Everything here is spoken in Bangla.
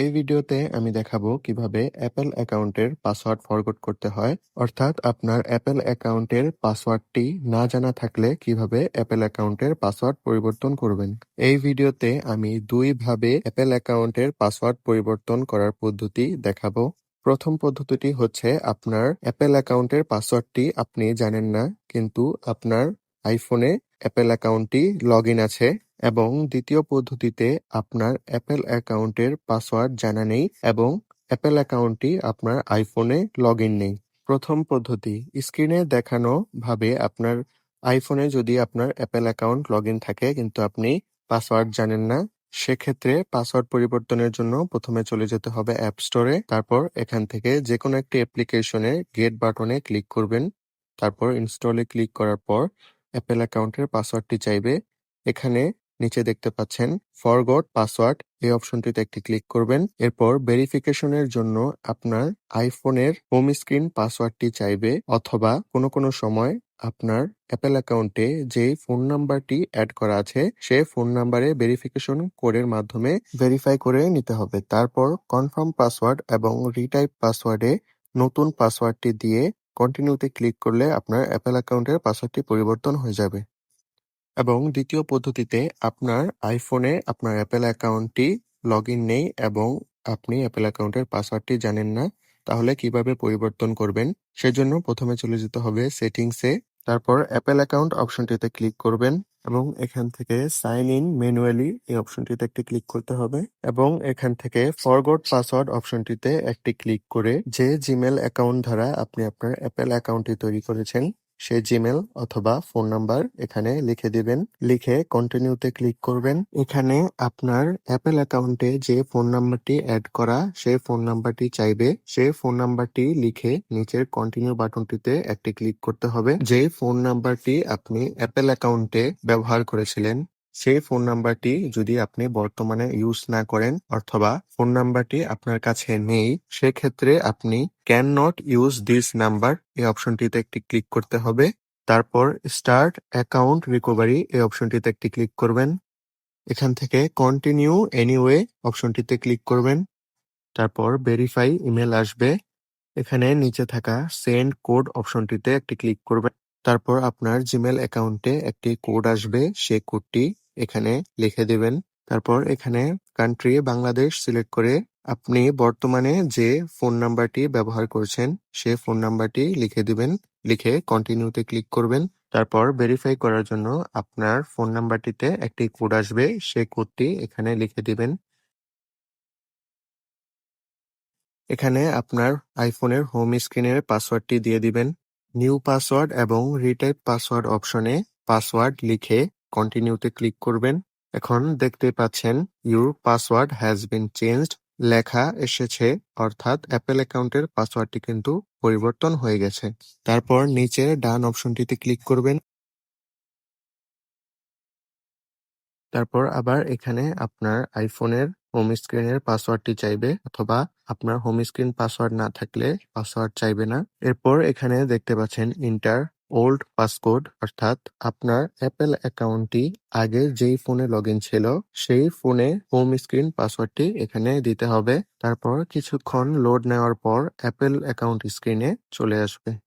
এই ভিডিওতে আমি দেখাবো কীভাবে অ্যাপেল অ্যাকাউন্টের পাসওয়ার্ড ফরগট করতে হয়। অর্থাৎ আপনার অ্যাপেল অ্যাকাউন্টের পাসওয়ার্ডটি না জানা থাকলে কীভাবে অ্যাপেল অ্যাকাউন্টের পাসওয়ার্ড পরিবর্তন করবেন। এই ভিডিওতে আমি দুই ভাবে অ্যাপল অ্যাকাউন্টের পাসওয়ার্ড পরিবর্তন করার পদ্ধতি দেখাবো। প্রথম পদ্ধতিটি হচ্ছে আপনার অ্যাপেল অ্যাকাউন্টের পাসওয়ার্ডটি আপনি জানেন না, কিন্তু আপনার আইফোনে অ্যাপেল অ্যাকাউন্টটি লগ আছে। এবং দ্বিতীয় পদ্ধতিতে আপনার অ্যাপল অ্যাকাউন্টের পাসওয়ার্ড জানা নেই এবং অ্যাপল অ্যাকাউন্টটি আপনার আইফোনে লগ ইন নেই। প্রথম পদ্ধতি, স্ক্রিনে দেখানো ভাবে আপনার আইফোনে যদি আপনার অ্যাপল অ্যাকাউন্ট লগ ইন থাকে কিন্তু আপনি পাসওয়ার্ড জানেন না, সেক্ষেত্রে পাসওয়ার্ড পরিবর্তনের জন্য প্রথমে চলে যেতে হবে অ্যাপ স্টোরে তারপর এখান থেকে যে কোনো একটি অ্যাপ্লিকেশনে গেট বাটনে ক্লিক করবেন। তারপর ইনস্টলে ক্লিক করার পর অ্যাপেল অ্যাকাউন্টের পাসওয়ার্ডটি চাইবে। এখানে নিচে দেখতে পাচ্ছেন ফরগট পাসওয়ার্ড এই অপশনটিতে একটি ক্লিক করবেন। এরপর ভেরিফিকেশনের জন্য আপনার আইফোনের হোম স্ক্রিন পাসওয়ার্ডটি চাইবে অথবা কোনো কোনো সময় আপনার অ্যাপেল অ্যাকাউন্টে যে ফোন নাম্বারটি অ্যাড করা আছে, সে ফোন নাম্বারে ভেরিফিকেশন কোডের মাধ্যমে ভেরিফাই করে নিতে হবে। তারপর কনফার্ম পাসওয়ার্ড এবং রিটাইপ পাসওয়ার্ডে নতুন পাসওয়ার্ডটি দিয়ে কন্টিনিউতে ক্লিক করলে আপনার অ্যাপেল অ্যাকাউন্টের পাসওয়ার্ডটি পরিবর্তন হয়ে যাবে। এবং দ্বিতীয় পদ্ধতিতে আপনার আইফোনে আপনার অ্যাপেল অ্যাকাউন্টটি লগ ইন নেই এবং আপনি অ্যাপেল অ্যাকাউন্টের পাসওয়ার্ডটি জানেন না, তাহলে কীভাবে পরিবর্তন করবেন? সেজন্য প্রথমে চলে যেতে হবে সেটিংসে, তারপর অ্যাপেল অ্যাকাউন্ট অপশনটিতে ক্লিক করবেন এবং এখান থেকে সাইন ইন ম্যানুয়ালি এই অপশনটিতে একটি ক্লিক করতে হবে এবং এখান থেকে ফরগট পাসওয়ার্ড অপশনটিতে একটি ক্লিক করে যে জিমেল অ্যাকাউন্ট দ্বারা আপনি আপনার অ্যাপেল অ্যাকাউন্টটি তৈরি করেছেন সেই জিমেল অথবা ফোন নাম্বার এখানে লিখে দিবেন। লিখে কন্টিনিউতে ক্লিক করবেন। এখানে আপনার অ্যাপেল অ্যাকাউন্টে যে ফোন নাম্বারটি অ্যাড করা, সে ফোন নাম্বারটি চাইবে। সে ফোন নাম্বারটি লিখে নিচের কন্টিনিউ বাটনটিতে একটি ক্লিক করতে হবে। যে ফোন নাম্বারটি আপনি অ্যাপেল অ্যাকাউন্টে ব্যবহার করেছিলেন সেই ফোন নাম্বারটি যদি আপনি বর্তমানে ইউজ না করেন অথবা ফোন নাম্বারটি আপনার কাছে নেই, সেক্ষেত্রে আপনি can not use this number এই অপশনটিতে একটি ক্লিক করতে হবে। তারপর স্টার্ট অ্যাকাউন্ট রিকভারি এই অপশনটিতে একটি ক্লিক করবেন। এখান থেকে কন্টিনিউ এনিওয়ে অপশনটিতে ক্লিক করবেন। তারপর ভেরিফাই ইমেল আসবে। এখানে নিচে থাকা সেন্ড কোড অপশনটিতে একটি ক্লিক করবেন। তারপর আপনার জিমেল অ্যাকাউন্টে একটি কোড আসবে, সেই কোডটি এখানে লিখে দেবেন। তারপর এখানে কান্ট্রি বাংলাদেশ সিলেক্ট করে আপনি বর্তমানে যে ফোন নাম্বারটি ব্যবহার করছেন, সে ফোন নাম্বারটি লিখে দিবেন। লিখে কন্টিনিউতে ক্লিক করবেন। তারপর ভেরিফাই করার জন্য আপনার ফোন নাম্বারটিতে একটি কোড আসবে। সেই কোডটি এখানে লিখে দিবেন। এখানে আপনার আইফোনের হোম স্ক্রিনের পাসওয়ার্ডটি দিয়ে দিবেন। নিউ পাসওয়ার্ড এবং রিটাইপ পাসওয়ার্ড অপশনে পাসওয়ার্ড লিখে কন্টিনিউতে ক্লিক করবেন। এখন দেখতে পাচ্ছেন your password has been changed লেখা এসেছে, অর্থাৎ অ্যাপেল অ্যাকাউন্টের পাসওয়ার্ডটি কিন্তু পরিবর্তন হয়ে গেছে। তারপর নিচে ডান অপশনটিতে ক্লিক করবেন। তারপর আবার এখানে আপনার আইফোনের হোম স্ক্রিনের পাসওয়ার্ডটি চাইবে, অথবা আপনার হোম স্ক্রিন পাসওয়ার্ড না থাকলে পাসওয়ার্ড চাইবে না। এরপর এখানে দেখতে পাচ্ছেন ইন্টার ওল্ড পাসকোড অর্থাৎ আপনার অ্যাপেল অ্যাকাউন্টটি আগে যেই ফোনে লগ ছিল, সেই ফোনে হোম স্ক্রিন পাসওয়ার্ডটি এখানে দিতে হবে। তারপর কিছুক্ষণ লোড নেওয়ার পর অ্যাপেল অ্যাকাউন্ট স্ক্রিনে চলে আসবে।